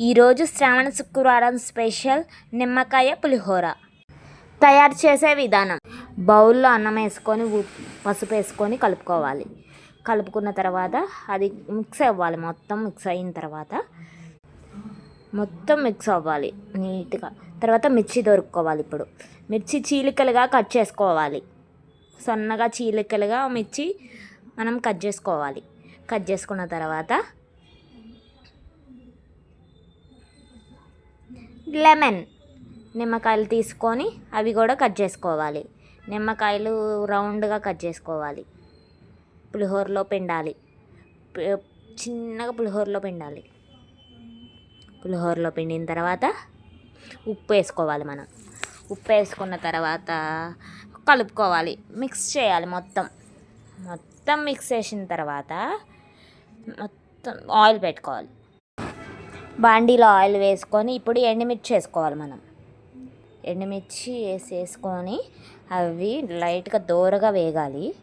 ఈరోజు శ్రావణ శుక్రవారం స్పెషల్ నిమ్మకాయ పులిహోర. తయారు చేసే విధానం. బౌల్లో అన్నం వేసుకొని పసుపు వేసుకొని కలుపుకోవాలి. కలుపుకున్న తర్వాత అది మిక్స్ అవ్వాలి. మొత్తం మిక్స్ అయిన తర్వాత మొత్తం మిక్స్ అవ్వాలి నీట్గా. తర్వాత మిర్చి దొరుకుకోవాలి ఇప్పుడు. మిర్చి చీలికలుగా కట్ చేసుకోవాలి. సన్నగా చీలికలుగా మిర్చి మనం కట్ చేసుకోవాలి. కట్ చేసుకున్న తర్వాత లెమన్ నిమ్మకాయలు తీసుకొని అవి కూడా కట్ చేసుకోవాలి. నిమ్మకాయలు రౌండ్గా కట్ చేసుకోవాలి. పులిహోరలో పిండాలి. చిన్నగా పులిహోరలో పిండాలి. పులిహోరలో పిండిన తర్వాత ఉప్పు వేసుకోవాలి మనం. ఉప్పు వేసుకున్న తర్వాత కలుపుకోవాలి. మిక్స్ చేయాలి మొత్తం. మొత్తం మిక్స్ చేసిన తర్వాత మొత్తం ఆయిల్ పెట్టుకోవాలి. బాండీలో ఆయిల్ వేసుకొని ఇప్పుడు ఎండుమిర్చి వేసుకోవాలి మనం. ఎండుమిర్చి వేసేసుకొని అవి లైట్గా దోరగా వేగాలి.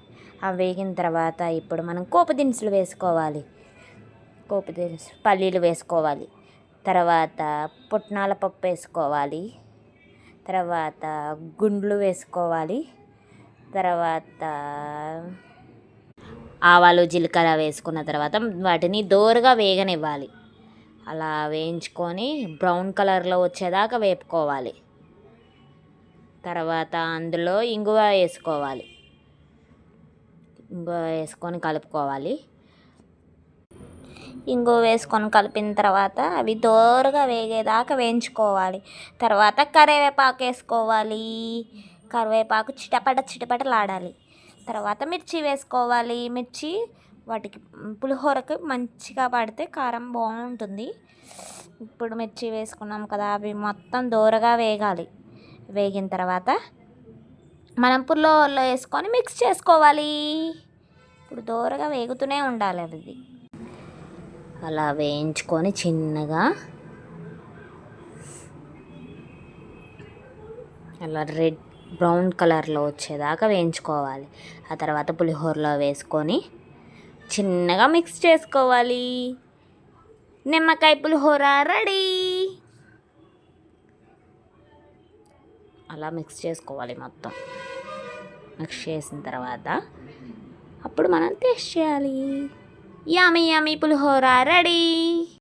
అవి వేగిన తర్వాత ఇప్పుడు మనం కోపు దినుసులు వేసుకోవాలి. కోపు దినుసులు పల్లీలు వేసుకోవాలి. తర్వాత పుట్నాల పప్పు వేసుకోవాలి. తర్వాత గుండ్లు వేసుకోవాలి. తర్వాత ఆవాలు జీలకర్ర వేసుకున్న తర్వాత వాటిని దోరగా వేగనివ్వాలి. అలా వేయించుకొని బ్రౌన్ కలర్లో వచ్చేదాకా వేపుకోవాలి. తర్వాత అందులో ఇంగువ వేసుకోవాలి. ఇంగువ వేసుకొని కలుపుకోవాలి. ఇంగువ వేసుకొని కలిపిన తర్వాత అవి దోరగా వేగేదాకా వేయించుకోవాలి. తర్వాత కరివేపాకు వేసుకోవాలి. కరివేపాకు చిటపట చిటపటలాడాలి. తర్వాత మిర్చి వేసుకోవాలి. మిర్చి వాటికి పులిహోరకి మంచిగా పడితే కారం బాగుంటుంది. ఇప్పుడు మిర్చి వేసుకున్నాం కదా అవి మొత్తం దూరగా వేగాలి. వేగిన తర్వాత మనం పులిహోరలో వేసుకొని మిక్స్ చేసుకోవాలి. ఇప్పుడు దూరగా వేగుతూనే ఉండాలి అది. అలా వేయించుకొని చిన్నగా అలా రెడ్ బ్రౌన్ కలర్లో వచ్చేదాకా వేయించుకోవాలి. ఆ తర్వాత పులిహోరలో వేసుకొని చిన్నగా మిక్స్ చేసుకోవాలి. నిమ్మకాయ పులిహోర రెడీ అలా మిక్స్ చేసుకోవాలి మొత్తం. మిక్స్ చేసిన తర్వాత అప్పుడు మనం టేస్ట్ చేయాలి. యామి యామి పులిహోర రెడీ